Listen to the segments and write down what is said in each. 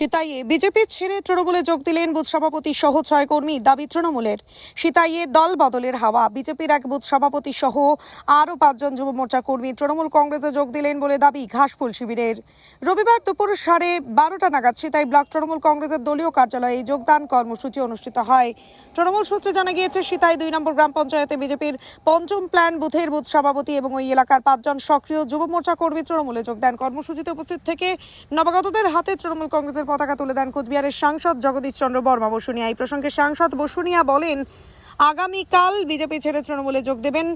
সিতাইয়ে। BJP ছেড়ে তৃণমূলে যোগ দিলেন বুথ সভাপতি সহ ছয় কর্মী। দাবি তৃণমূলের। সিতাইয়ে দল বদলের হাওয়া। বিজেপির এক বুথ সভাপতি সহ আরও পাঁচজন যুব মোর্চা কর্মী তৃণমূল কংগ্রেসে যোগ দিলেন বলে দাবি ঘাসফুল শিবিরের। রবিবার দুপুর সাড়ে বারোটা নাগাদ সিতাই ব্লক তৃণমূল কংগ্রেসের দলীয় কার্যালয়ে এই যোগদান কর্মসূচি অনুষ্ঠিত হয়। তৃণমূল সূত্রে জানা গিয়েছে, সিতাই দুই নম্বর গ্রাম পঞ্চায়েতে বিজেপির পঞ্চম প্ল্যান বুথের বুথ সভাপতি এবং ওই এলাকার পাঁচজন সক্রিয় যুব মোর্চা কর্মী তৃণমূলে যোগদান। কর্মসূচিতে উপস্থিত থেকে নবাগতদের হাতে তৃণমূল কংগ্রেসের পতাকা তুলে দেন কোচবিহারের সাংসদ জগদীশ চন্দ্র বর্মা বসুনিয়া। এই প্রসঙ্গে সাংসদ বসুনিয়া বলেন, আগামীকাল বিজেপি ছেড়ে তৃণমূলে যোগ দেবেন।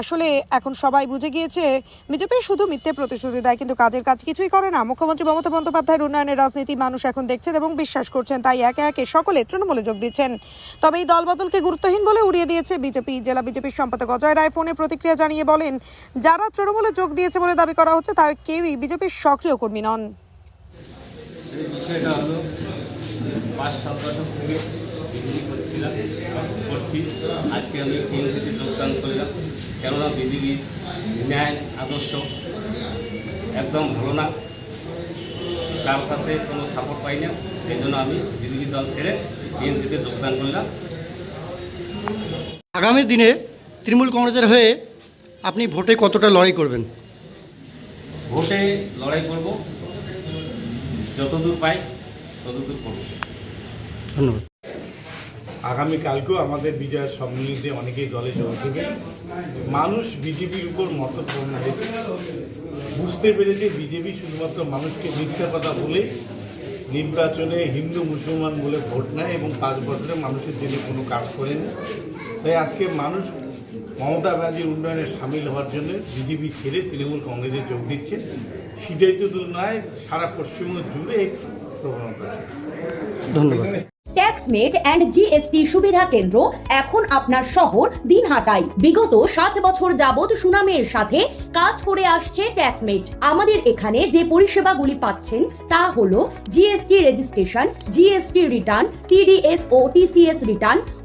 আসলে এখন সবাই বুঝে গিয়েছে, বিজেপি শুধু মিথ্যে প্রতিশ্রুতি দেয়, কিন্তু কাজের কাজ কিছুই করে না। মুখ্যমন্ত্রী মমতা বন্দ্যোপাধ্যায়ের উন্নয়নের রাজনীতি মানুষ এখন দেখছেন এবং বিশ্বাস করছেন, তাই একে একে সকলে তৃণমূলে যোগ দিচ্ছেন। তবে এই দলবদলকে গুরুত্বহীন বলে উড়িয়ে দিয়েছে বিজেপি। জেলা বিজেপির সম্পাদক অজয় রায় ফোনে প্রতিক্রিয়া জানিয়ে বলেন, যারা তৃণমূলে যোগ দিয়েছে বলে দাবি করা হচ্ছে তা কেউই বিজেপির সক্রিয় কর্মী নন। সেই বিষয়টা হলো পাঁচ সাত বছর থেকে বিজেপি করছিলাম করছি। আজকে আমি টিএমসিতে যোগদান করলাম। কেননা বিজেপির ন্যায় আদর্শ একদম ভালো না। কার কাছে কোনো সাপোর্ট পাই না এই জন্য আমি বিজেপি দল ছেড়ে টিএমসিতে যোগদান করলাম। আগামী দিনে তৃণমূল কংগ্রেসের হয়ে আপনি ভোটে কতটা লড়াই করবেন? ভোটে লড়াই করব। যতদূর পাই ততদূর করব। ধন্যবাদ। আগামীকালকেও আমাদের বিজয়ের সম্মিলিতে অনেকেই দলে যোগ দেবে মানুষ বিজেপির উপর মত হয়েছে বুঝতে পেরেছে বিজেপি শুধুমাত্র মানুষকে মিথ্যা কথা বলে নির্বাচনে হিন্দু মুসলমান বলে ভোট নেয় এবং পাঁচ বছরে মানুষের জন্য কোনো কাজ করেনি। তাই আজকে মানুষ মমতা ব্যানার্জির উন্নয়নে সামিল হওয়ার জন্য বিজেপি ছেড়ে তৃণমূল কংগ্রেসে যোগ দিচ্ছে। সিটাই তো দূর নয় সারা পশ্চিমবঙ্গ জুড়ে এই প্রবণতা ধন্যবাদ। ট্যাক্সমেট অ্যান্ড জিএসটি সুবিধা কেন্দ্র এখন আপনার শহর দিনহাটায়। বিগত সাত বছর যাবৎ সুনামের সাথে কাজ করে আসছে ট্যাক্সমেট আমাদের এখানে যে পরিষেবাগুলি পাচ্ছেন তা হলো GST registration GST return TDS ও TCS return